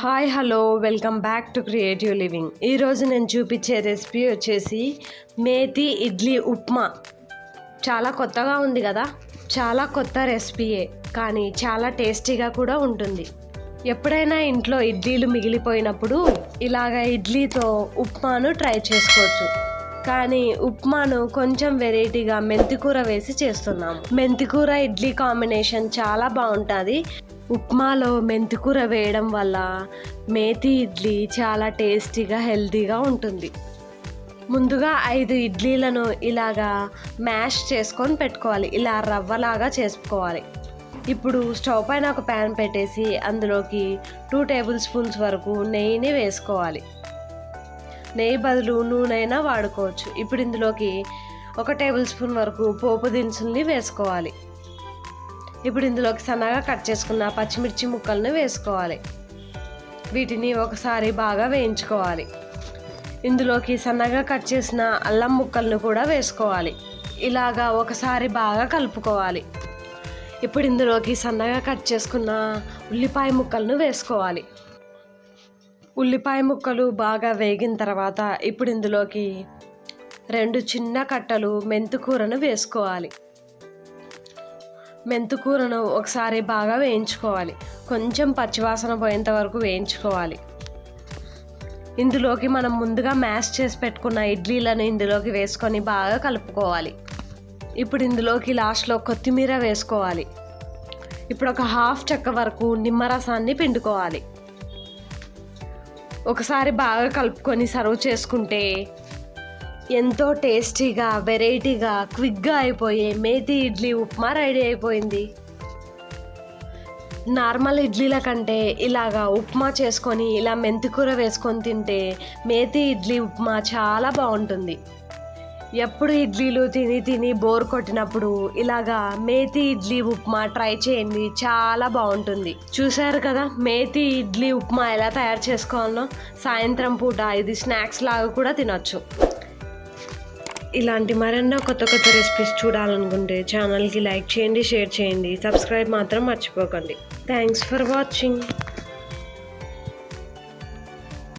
Hi hello welcome back to creative living. ఈరోజు నేను చూపించే రెసిపీ వచ్చేసి మేతి ఇడ్లీ ఉప్మా. చాలా కొత్తగా ఉంది కదా? చాలా కొత్త రెసిపీయే కానీ చాలా టేస్టీగా కూడా ఉంటుంది. ఎప్పుడైనా ఇంట్లో ఇడ్లీలు మిగిలిపోయినప్పుడు ఇలాగ ఇడ్లీతో ఉప్మాను ట్రై చేసుకోవచ్చు. కానీ ఉప్మాను కొంచెం వెరైటీగా మెంతికూర వేసి చేస్తున్నాము. మెంతికూర ఇడ్లీ కాంబినేషన్ చాలా బాగుంటుంది. ఉప్మాలో మెంతికూర వేయడం వల్ల మేతి ఇడ్లీ చాలా టేస్టీగా హెల్తీగా ఉంటుంది. ముందుగా ఐదు ఇడ్లీలను ఇలాగా మ్యాష్ చేసుకొని పెట్టుకోవాలి. ఇలా రవ్వలాగా చేసుకోవాలి. ఇప్పుడు స్టవ్ పైన ఒక ప్యాన్ పెట్టేసి అందులోకి టూ టేబుల్ స్పూన్స్ వరకు నెయ్యిని వేసుకోవాలి. నెయ్యి బదులు నూనె వాడుకోవచ్చు. ఇప్పుడు ఇందులోకి ఒక టేబుల్ స్పూన్ వరకు పోపు దినుసుల్ని వేసుకోవాలి. ఇప్పుడు ఇందులోకి సన్నగా కట్ చేసుకున్న పచ్చిమిర్చి ముక్కలను వేసుకోవాలి. వీటిని ఒకసారి బాగా వేయించుకోవాలి. ఇందులోకి సన్నగా కట్ చేసిన అల్లం ముక్కలను కూడా వేసుకోవాలి. ఇలాగా ఒకసారి బాగా కలుపుకోవాలి. ఇప్పుడు ఇందులోకి సన్నగా కట్ చేసుకున్న ఉల్లిపాయ ముక్కలను వేసుకోవాలి. ఉల్లిపాయ ముక్కలు బాగా వేగిన తర్వాత ఇప్పుడు ఇందులోకి రెండు చిన్న కట్టలు మెంతుకూరను వేసుకోవాలి. మెంతుకూరను ఒకసారి బాగా వేయించుకోవాలి. కొంచెం పచ్చివాసన పోయేంత వరకు వేయించుకోవాలి. ఇందులోకి మనం ముందుగా మ్యాష్ చేసి పెట్టుకున్న ఇడ్లీలను ఇందులోకి వేసుకొని బాగా కలుపుకోవాలి. ఇప్పుడు ఇందులోకి లాస్ట్లో కొత్తిమీర వేసుకోవాలి. ఇప్పుడు ఒక హాఫ్ చెక్క వరకు నిమ్మరసాన్ని పిండుకోవాలి. ఒకసారి బాగా కలుపుకొని సర్వ్ చేసుకుంటే ఎంతో టేస్టీగా వెరైటీగా క్విక్గా అయిపోయే మేతి ఇడ్లీ ఉప్మా రెడీ అయిపోయింది. నార్మల్ ఇడ్లీల కంటే ఇలాగా ఉప్మా చేసుకొని ఇలా మెంతికూర వేసుకొని తింటే మేతి ఇడ్లీ ఉప్మా చాలా బాగుంటుంది. ఎప్పుడు ఇడ్లీలు తిని తిని బోర్ కొట్టినప్పుడు ఇలాగా మేతి ఇడ్లీ ఉప్మా ట్రై చేయండి చాలా బాగుంటుంది. చూశారు కదా మేతి ఇడ్లీ ఉప్మా ఎలా తయారు చేసుకోవాలో? సాయంత్రం పూట ఇది స్నాక్స్ లాగా కూడా తినొచ్చు. ఇలాంటి మరెన్నో కొత్త కొత్త రెసిపీస్ చూడాలనుకుంటే ఛానల్కి లైక్ చేయండి షేర్ చేయండి. సబ్స్క్రైబ్ మాత్రం మర్చిపోకండి. Thanks for watching